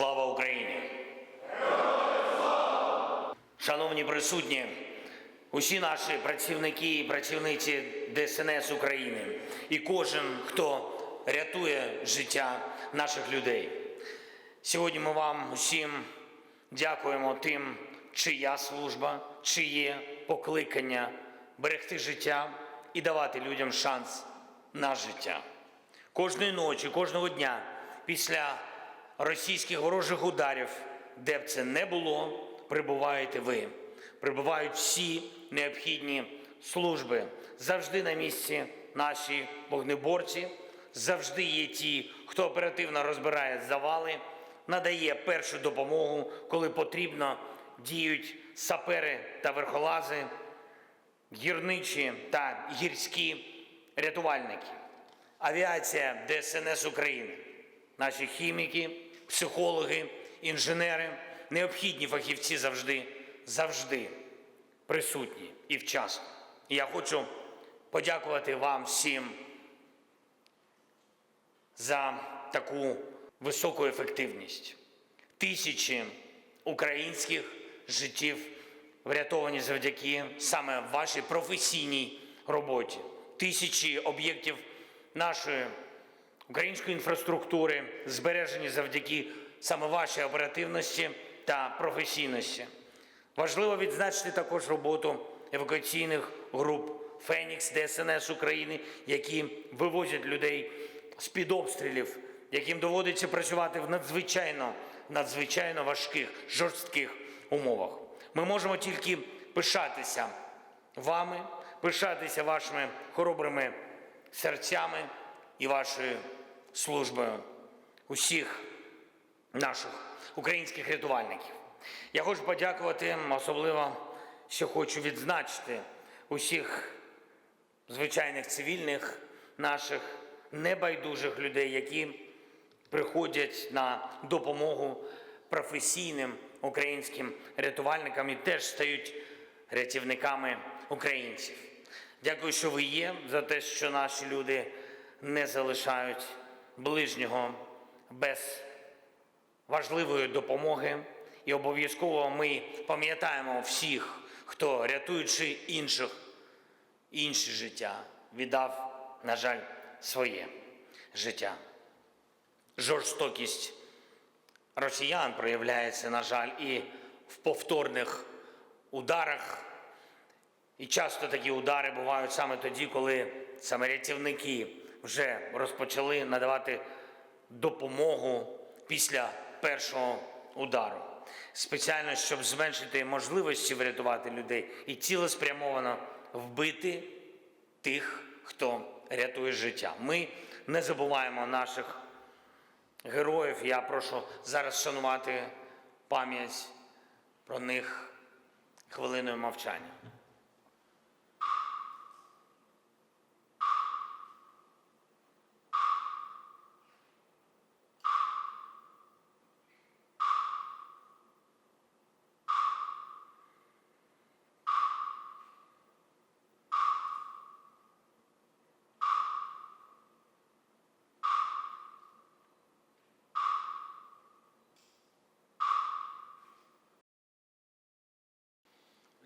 Слава Україні! Шановні присутні, усі наші працівники і працівниці ДСНС України і кожен, хто рятує життя наших людей. Сьогодні ми вам усім дякуємо тим, чия служба, чиє покликання берегти життя і давати людям шанс на життя. Кожної ночі, кожного дня після російських ворожих ударів, де б це не було, прибуваєте ви. Прибувають всі необхідні служби. Завжди на місці наші вогнеборці, завжди є ті, хто оперативно розбирає завали, надає першу допомогу, коли потрібно, діють сапери та верхолази, гірничі та гірські рятувальники, авіація ДСНС України, наші хіміки, психологи, інженери, необхідні фахівці завжди, завжди присутні і вчасно. І я хочу подякувати вам всім за таку високу ефективність. Тисячі українських життів врятовані завдяки саме вашій професійній роботі. Тисячі об'єктів нашої української інфраструктури збережені завдяки саме вашій оперативності та професійності. Важливо відзначити також роботу евакуаційних груп Фенікс ДСНС України, які вивозять людей з-під обстрілів, яким доводиться працювати в надзвичайно надзвичайно важких жорстких умовах. Ми можемо тільки пишатися вами, пишатися вашими хоробрими серцями і вашою службою усіх наших українських рятувальників. Я хочу подякувати особливо, що хочу відзначити усіх звичайних цивільних наших небайдужих людей, які приходять на допомогу професійним українським рятувальникам і теж стають рятівниками українців. Дякую, що ви є, за те, що наші люди не залишають ближнього без важливої допомоги. І обов'язково ми пам'ятаємо всіх, хто, рятуючи інших, інші життя, віддав, на жаль, своє життя. Жорстокість росіян проявляється, на жаль, і в повторних ударах. І часто такі удари бувають саме тоді, коли саме рятівники вже розпочали надавати допомогу після першого удару. Спеціально, щоб зменшити можливості врятувати людей і цілеспрямовано вбити тих, хто рятує життя. Ми не забуваємо наших героїв. Я прошу зараз шанувати пам'ять про них хвилиною мовчання.